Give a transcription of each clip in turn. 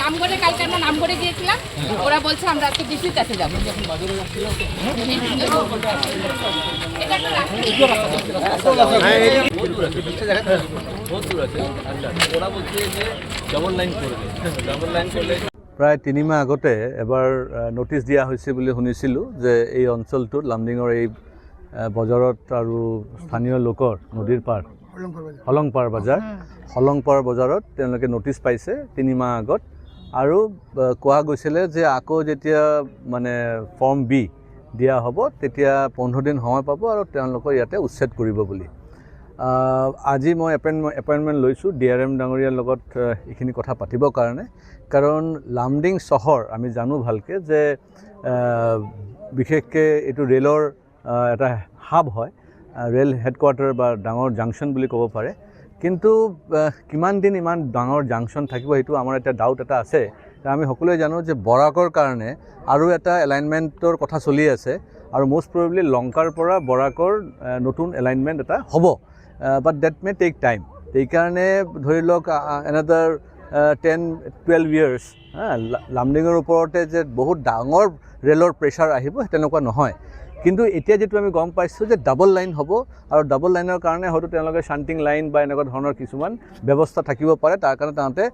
নামগড়ে কালকে আমরা নামগড়ে গিয়েছিলাম। ওরা বলছে, আমরা আজকে ডিসির কাছে যাব। প্ৰায় তিনি মাহ আগতে এবাৰ ন'টিছ দিয়া হৈছে বুলি শুনিছিলোঁ যে এই অঞ্চলটোত লামডিঙৰ এই বজাৰত আৰু স্থানীয় লোকৰ নদীৰ পাৰ হলংপাৰ বজাৰ। হলংপাৰ বজাৰত তেওঁলোকে ন'টিছ পাইছে তিনি মাহ আগত। আৰু কোৱা গৈছিলে যে আকৌ যেতিয়া মানে ফৰ্ম বি দিয়া হ'ব তেতিয়া পোন্ধৰ দিন সময় পাব আৰু তেওঁলোকৰ ইয়াতে উচ্ছেদ কৰিব বুলি। আজি মই এপইণ্টমেণ্ট এপইণ্টমেণ্ট লৈছোঁ ডি আৰ এম ডাঙৰীয়াৰ লগত এইখিনি কথা পাতিবৰ কাৰণে। কাৰণ লামডিং চহৰ আমি জানো ভালকৈ যে বিশেষকৈ এইটো ৰেলৰ এটা হাব হয়। ৰেল হেডকোৱাৰ্টাৰ বা ডাঙৰ জাংচন বুলি ক'ব পাৰে। কিন্তু কিমান দিন ইমান ডাঙৰ জাংচন থাকিব সেইটো আমাৰ এটা ডাউট এটা আছে। আমি সকলোৱে জানো যে বৰাকৰ কাৰণে আৰু এটা এলাইনমেণ্টৰ কথা চলি আছে আৰু মষ্ট প্ৰবেবলি লংকাৰ পৰা বৰাকৰ নতুন এলাইনমেণ্ট এটা হ'ব। But that may take time সেইকাৰণে ধৰি লওক এনাডাৰ টেন টুৱেলভ ইয়াৰ্ছ লামডিঙৰ ওপৰতে যে বহুত ডাঙৰ ৰেলৰ প্ৰেছাৰ আহিব তেনেকুৱা নহয়। কিন্তু এতিয়া যিটো আমি গম পাইছোঁ যে ডাবল লাইন হ'ব আৰু ডাবল লাইনৰ কাৰণে হয়তো তেওঁলোকে শান্তিং লাইন বা এনেকুৱা ধৰণৰ কিছুমান ব্যৱস্থা থাকিব পাৰে, তাৰ কাৰণে তেওঁলোকে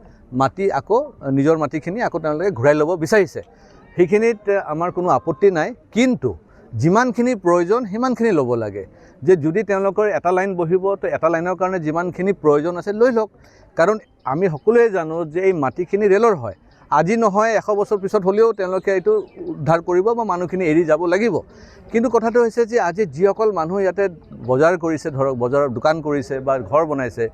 মাটি আকৌ, নিজৰ মাটিখিনি আকৌ তেওঁলোকে ঘূৰাই ল'ব বিচাৰিছে। সেইখিনিত আমাৰ কোনো আপত্তি নাই, কিন্তু যিমানখিনি প্ৰয়োজন সিমানখিনি ল'ব লাগে। যে যদি তেওঁলোকৰ এটা লাইন বহিব, তো এটা লাইনৰ কাৰণে যিমানখিনি প্ৰয়োজন আছে লৈ লওক। কাৰণ আমি সকলোৱে জানো যে এই মাটিখিনি ৰেলৰ হয়। আজি নহয় এশ বছৰ পিছত হ'লেও তেওঁলোকে এইটো উদ্ধাৰ কৰিব বা মানুহখিনি এৰি যাব লাগিব। কিন্তু কথাটো হৈছে যে আজি যিসকল মানুহ ইয়াতে বজাৰ কৰিছে ধৰক বজাৰত দোকান কৰিছে বা ঘৰ বনাইছে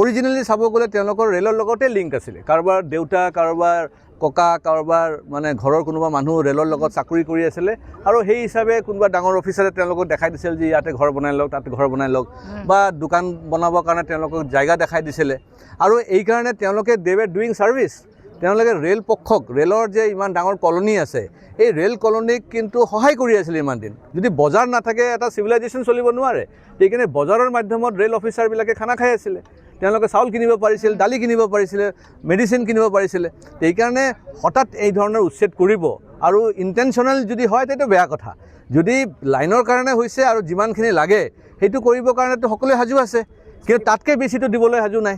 অৰিজিনেলি চাব গ'লে তেওঁলোকৰ ৰেলৰ লগতে লিংক আছিলে। কাৰোবাৰ দেউতা কাৰোবাৰ ককা কাৰোবাৰ মানে ঘৰৰ কোনোবা মানুহ ৰেলৰ লগত চাকৰি কৰি আছিলে আৰু সেই হিচাপে কোনোবা ডাঙৰ অফিচাৰে তেওঁলোকক দেখাই দিছিল যে ইয়াতে ঘৰ বনাই লওক তাতে ঘৰ বনাই লওক বা দোকান বনাবৰ কাৰণে তেওঁলোকক জাগা দেখাই দিছিলে। আৰু এইকাৰণে তেওঁলোকে দে ৱে ডুইং ছাৰ্ভিচ তেওঁলোকে ৰেল পক্ষক, ৰেলৰ যে ইমান ডাঙৰ কলনী আছে, এই ৰেল কলনীক কিন্তু সহায় কৰি আছিলে ইমান দিন। যদি বজাৰ নাথাকে, এটা চিভিলাইজেশ্যন চলিব নোৱাৰে। সেইকাৰণে বজাৰৰ মাধ্যমত ৰেল অফিচাৰবিলাকে খানা খাই আছিলে। তেওঁলোকে চাউল কিনিব পাৰিছিল, দালি কিনিব পাৰিছিলে মেডিচিন কিনিব পাৰিছিলে। সেইকাৰণে হঠাৎ এই ধৰণৰ উচ্ছেদ কৰিব আৰু ইণ্টেনশ্যনেল যদি হয় তেতিয়া বেয়া কথা। যদি লাইনৰ কাৰণে হৈছে আৰু যিমানখিনি লাগে, সেইটো কৰিবৰ কাৰণেতো সকলোৱে সাজু আছে। কিন্তু তাতকৈ বেছিটো দিবলৈ সাজু নাই।